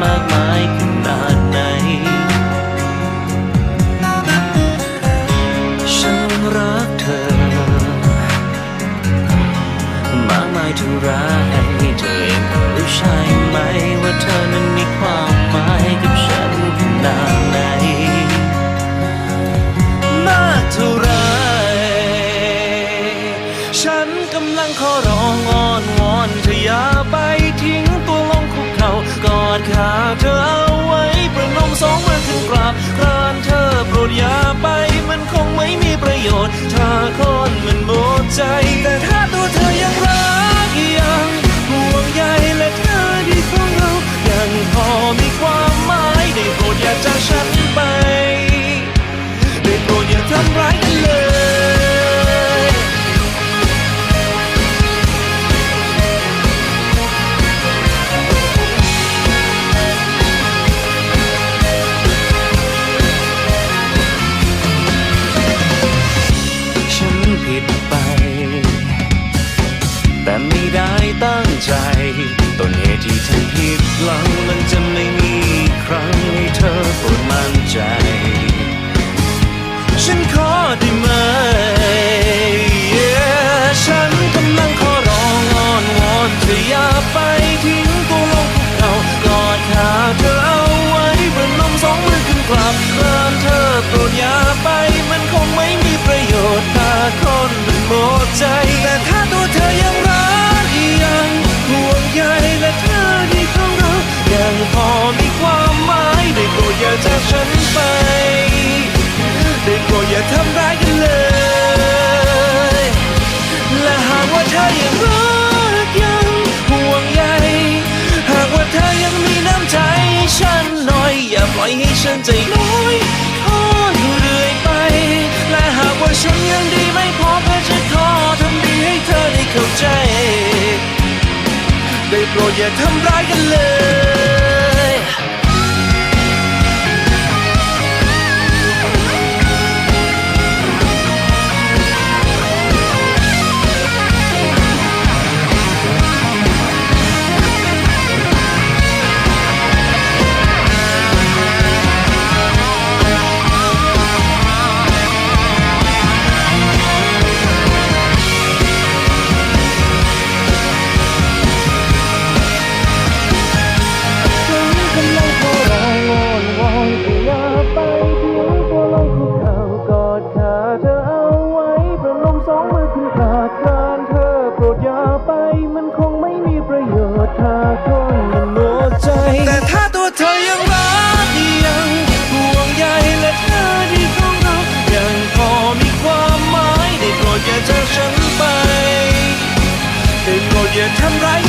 มากมายขนาดไหน ฉันรักเธอ มากมายเท่าไรเธอเองรู้ใช่ไหมว่าเธอนั้น ถ้าคนมันหมดใจแต่ ตั้งใจ ต้นเหตุที่ทำผิดหลังมันจะไม่มีครั้งให้เธอโปรดมั่นใจ ฉันไป ได้โปรดอย่าทำร้ายกันเลย และหากว่าเธอยังรักยังห่วงใย หากว่าเธอยังมีน้ำใจให้ฉันหน่อย อย่าปล่อยให้ฉันใจน้อยทอดเรื่อยไป และหากว่าฉันยังดีไม่พอเพื่อจะขอทำดีให้เธอได้เข้าใจ ได้โปรดอย่าทำร้ายกันเลย แต่ถ้าตัวเธอยังรักยังห่วงใยและเธอที่ของเายังพอมีความหมายได้โปรดย่ฉันไปได้โปรดย่ทำร้าย